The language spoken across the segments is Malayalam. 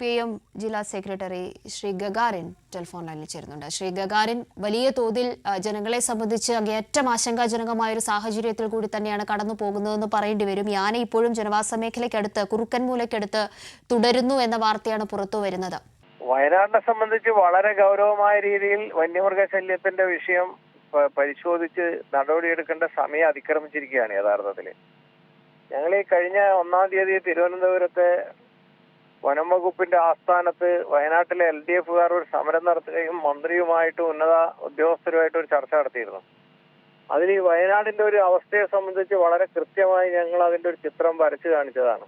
പി എം ജില്ലാ സെക്രട്ടറി ശ്രീ ഗഗാറിൻ ടെലിഫോൺ ലൈനിൽ ചേരുന്നുണ്ട്. ശ്രീ ഗഗാറിൻ വലിയ തോതിൽ ജനങ്ങളെ സംബന്ധിച്ച് അങ്ങേയറ്റം ആശങ്കാജനകമായ ഒരു സാഹചര്യത്തിൽ കൂടി തന്നെയാണ് കടന്നു പോകുന്നതെന്ന് പറയേണ്ടി വരും. യാന ഇപ്പോഴും ജനവാസ മേഖലയ്ക്കടുത്ത് കുറുക്കൻമൂലയ്ക്കടുത്ത് തുടരുന്നു എന്ന വാർത്തയാണ് പുറത്തു വരുന്നത്. വയനാടിനെ സംബന്ധിച്ച് വളരെ ഗൗരവമായ രീതിയിൽ വന്യമൃഗശല്യത്തിന്റെ വിഷയം പരിശോധിച്ച് നടപടിയെടുക്കേണ്ട സമയം അതിക്രമിച്ചിരിക്കുകയാണ് യഥാർത്ഥത്തിൽ ഞങ്ങൾ ഈ കഴിഞ്ഞ ഒന്നാം തീയതി തിരുവനന്തപുരത്തെ വനം വകുപ്പിന്റെ ആസ്ഥാനത്ത് വയനാട്ടിലെ എൽ ഡി എഫുകാർ ഒരു സമരം നടത്തുകയും മന്ത്രിയുമായിട്ട് ഉന്നത ഉദ്യോഗസ്ഥരുമായിട്ട് ഒരു ചർച്ച നടത്തിയിരുന്നു. അതിൽ ഈ വയനാടിന്റെ ഒരു അവസ്ഥയെ സംബന്ധിച്ച് വളരെ കൃത്യമായി ഞങ്ങൾ അതിന്റെ ഒരു ചിത്രം വരച്ചു കാണിച്ചതാണ്.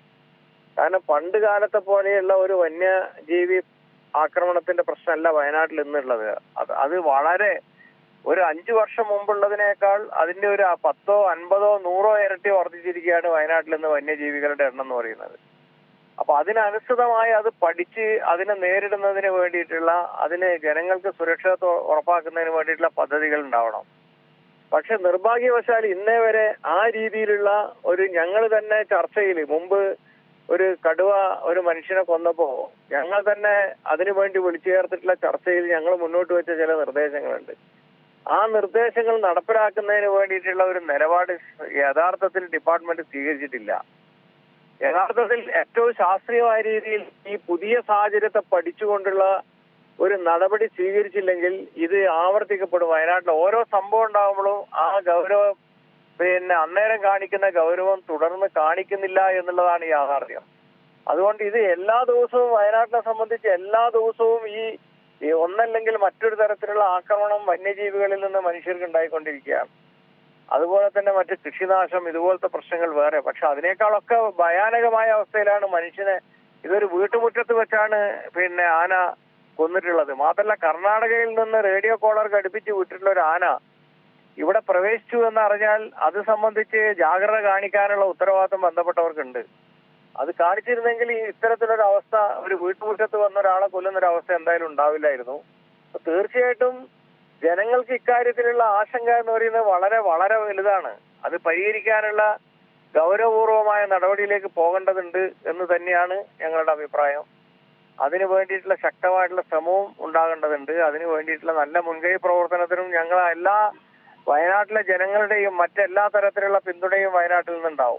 കാരണം പണ്ട് കാലത്തെ പോലെയുള്ള ഒരു വന്യജീവി ആക്രമണത്തിന്റെ പ്രശ്നമല്ല വയനാട്ടിൽ ഇന്നുള്ളത്. അത് അത് വളരെ ഒരു അഞ്ചു വർഷം മുമ്പുള്ളതിനേക്കാൾ അതിന്റെ ഒരു പത്തോ അൻപതോ നൂറോ ഇരട്ടി വർദ്ധിച്ചിരിക്കുകയാണ് വയനാട്ടിൽ ഇന്ന് വന്യജീവികളുടെ എണ്ണം എന്ന് പറയുന്നത്. അപ്പൊ അതിനനുസൃതമായി അത് പഠിച്ച് അതിനെ നേരിടുന്നതിന് വേണ്ടിയിട്ടുള്ള അതിന് ജനങ്ങൾക്ക് സുരക്ഷിതത്വം ഉറപ്പാക്കുന്നതിന് വേണ്ടിയിട്ടുള്ള പദ്ധതികൾ ഉണ്ടാവണം. പക്ഷെ നിർഭാഗ്യവശാൽ ഇന്നേ വരെ ആ രീതിയിലുള്ള ഒരു ഞങ്ങൾ തന്നെ ചർച്ചയിൽ മുമ്പ് ഒരു കടുവ ഒരു മനുഷ്യനെ കൊന്നപ്പോ ഞങ്ങൾ തന്നെ അതിനുവേണ്ടി വിളിച്ചു ചേർത്തിട്ടുള്ള ചർച്ചയിൽ ഞങ്ങൾ മുന്നോട്ട് വെച്ച ചില നിർദ്ദേശങ്ങളുണ്ട്. ആ നിർദ്ദേശങ്ങൾ നടപ്പിലാക്കുന്നതിന് വേണ്ടിയിട്ടുള്ള ഒരു നിലപാട് യഥാർത്ഥത്തിൽ ഡിപ്പാർട്ട്മെന്റ് സ്വീകരിച്ചിട്ടില്ല. യഥാർത്ഥത്തിൽ ഏറ്റവും ശാസ്ത്രീയമായ രീതിയിൽ ഈ പുതിയ സാഹചര്യത്തെ പഠിച്ചുകൊണ്ടുള്ള ഒരു നടപടി സ്വീകരിച്ചില്ലെങ്കിൽ ഇത് ആവർത്തിക്കപ്പെടും. വയനാട്ടിൽ ഓരോ സംഭവം ഉണ്ടാകുമ്പോഴും ആ ഗൗരവം പിന്നെ അന്നേരം കാണിക്കുന്ന ഗൗരവം തുടർന്ന് കാണിക്കുന്നില്ല എന്നുള്ളതാണ് യാഥാർത്ഥ്യം. അതുകൊണ്ട് ഇത് എല്ലാ ദിവസവും വയനാട്ടിനെ സംബന്ധിച്ച് എല്ലാ ദിവസവും ഈ ഒന്നല്ലെങ്കിൽ മറ്റൊരു തരത്തിലുള്ള ആക്രമണം വന്യജീവികളിൽ നിന്ന് മനുഷ്യർക്ക് ഉണ്ടായിക്കൊണ്ടിരിക്കുകയാണ്. അതുപോലെ തന്നെ മറ്റ് കൃഷിനാശം ഇതുപോലത്തെ പ്രശ്നങ്ങൾ വേറെ. പക്ഷെ അതിനേക്കാളൊക്കെ ഭയാനകമായ അവസ്ഥയിലാണ് മനുഷ്യനെ ഇതൊരു വീട്ടുമുറ്റത്ത് വെച്ചാണ് പിന്നെ ആന കൊന്നിട്ടുള്ളത്. മാത്രമല്ല കർണാടകയിൽ നിന്ന് റേഡിയോ കോളർ ഘടിപ്പിച്ച് വിട്ടിട്ടുള്ള ഒരു ആന ഇവിടെ പ്രവേശിച്ചു എന്ന് അറിഞ്ഞാൽ അത് സംബന്ധിച്ച് ജാഗ്രത കാണിക്കാനുള്ള ഉത്തരവാദിത്വം ബന്ധപ്പെട്ടവർക്കുണ്ട്. അത് കാണിച്ചിരുന്നെങ്കിൽ ഈ ഇത്തരത്തിലൊരു അവസ്ഥ ഒരു വീട്ടുമുറ്റത്ത് വന്ന ഒരാളെ കൊല്ലുന്ന ഒരു അവസ്ഥ എന്തായാലും ഉണ്ടാവില്ലായിരുന്നു. തീർച്ചയായിട്ടും ജനങ്ങൾക്ക് ഇക്കാര്യത്തിലുള്ള ആശങ്ക എന്ന് പറയുന്നത് വളരെ വളരെ വലുതാണ്. അത് പരിഹരിക്കാനുള്ള ഗൗരവപൂർവമായ നടപടിയിലേക്ക് പോകേണ്ടതുണ്ട് എന്ന് തന്നെയാണ് ഞങ്ങളുടെ അഭിപ്രായം. അതിനു വേണ്ടിയിട്ടുള്ള ശക്തമായിട്ടുള്ള ശ്രമവും ഉണ്ടാകേണ്ടതുണ്ട്. അതിനു വേണ്ടിയിട്ടുള്ള നല്ല മുൻകൈ പ്രവർത്തനത്തിനും ഞങ്ങൾ എല്ലാ വയനാട്ടിലെ ജനങ്ങളുടെയും മറ്റെല്ലാ തരത്തിലുള്ള പിന്തുണയും വയനാട്ടിൽ നിന്നുണ്ടാവും.